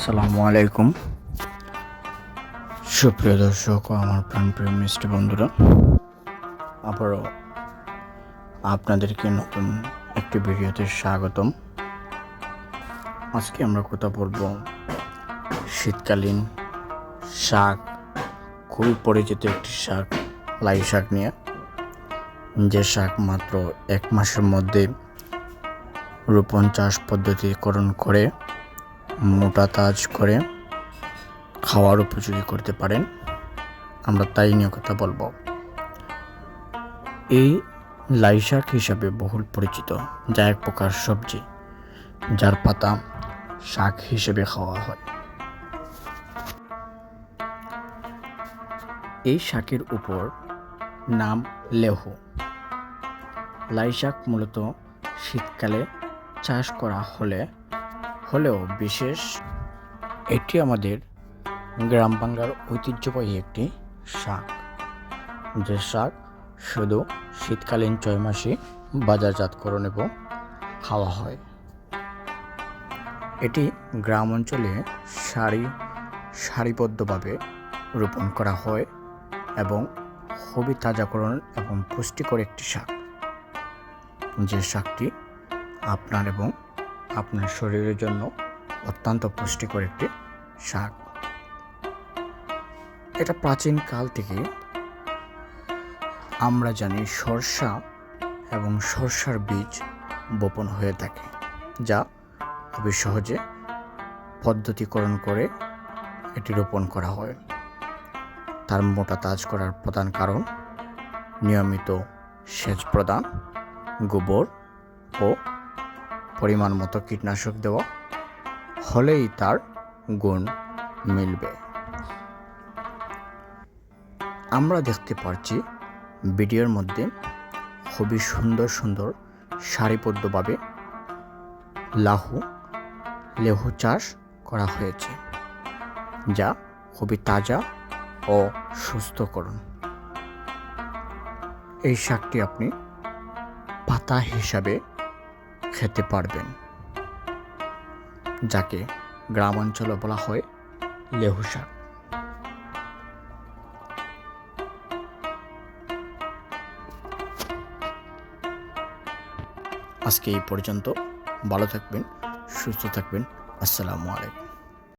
আসসালামু আলাইকুম সুপ্রিয় দর্শক আমার প্রাণপ্রিয় মিষ্টি বন্ধুরা, আবারও আপনাদেরকে নতুন একটি ভিডিওতে স্বাগতম। আজকে আমরা কথা বলব শীতকালীন শাক, খুবই পরিচিত একটি শাক, লাই শাক নিয়ে। যে শাক মাত্র এক মাসের মধ্যে রোপণ চাষ পদ্ধতিকরণ করে মোটা তাজ করে খাওয়ার উপযোগী করতে পারেন। আমরা তাই নিয়ে কথা বলব। এই লাই শাক হিসাবে বহুল পরিচিত, যা এক প্রকার সবজি, যার পাতা শাক হিসেবে খাওয়া হয়। এই শাকের উপর নাম লেহু। লাই শাক মূলত শীতকালে চাষ করা হলে হলেও বিশেষ, এটি আমাদের গ্রাম বাংলার ঐতিহ্যবাহী একটি শাক। যে শাক শুধু শীতকালীন ছয় মাসে বাজারজাতকরণ এবং খাওয়া হয়। এটি গ্রাম অঞ্চলে সারি, সারিবদ্ধভাবে রোপণ করা হয় এবং খুবই তাজাকরণ এবং পুষ্টিকর একটি শাক। যে শাকটি আপনার এবং আপনার শরীরের জন্য অত্যন্ত পুষ্টিকর একটি শাক। এটা প্রাচীন কাল থেকে আমরা জানি সরষা এবং সরষার বীজ বপন হয়ে থাকে, যা খুবই সহজে পদ্ধতিকরণ করে এটি রোপণ করা হয়। তার মোটা তাজ করার প্রধান কারণ নিয়মিত সেচ প্রদান, গোবর ও পরিমাণ মতো কীটনাশক দেওয়া হলেই তার গুণ মিলবে। আমরা দেখতে পারছি ভিডিওর মধ্যে খুবই সুন্দর সুন্দর সারিবদ্ধভাবে লাহু লেহু চাষ করা হয়েছে, যা খুবই তাজা ও সুস্থকরণ। এই শাকটি আপনি পাতা হিসাবে খেতে পারবেন। যাকে গ্রামাঞ্চলে বলা হয় লেহু শাক। আজকে এই পর্যন্ত। ভালো থাকবেন, সুস্থ থাকবেন। আসসালামু আলাইকুম।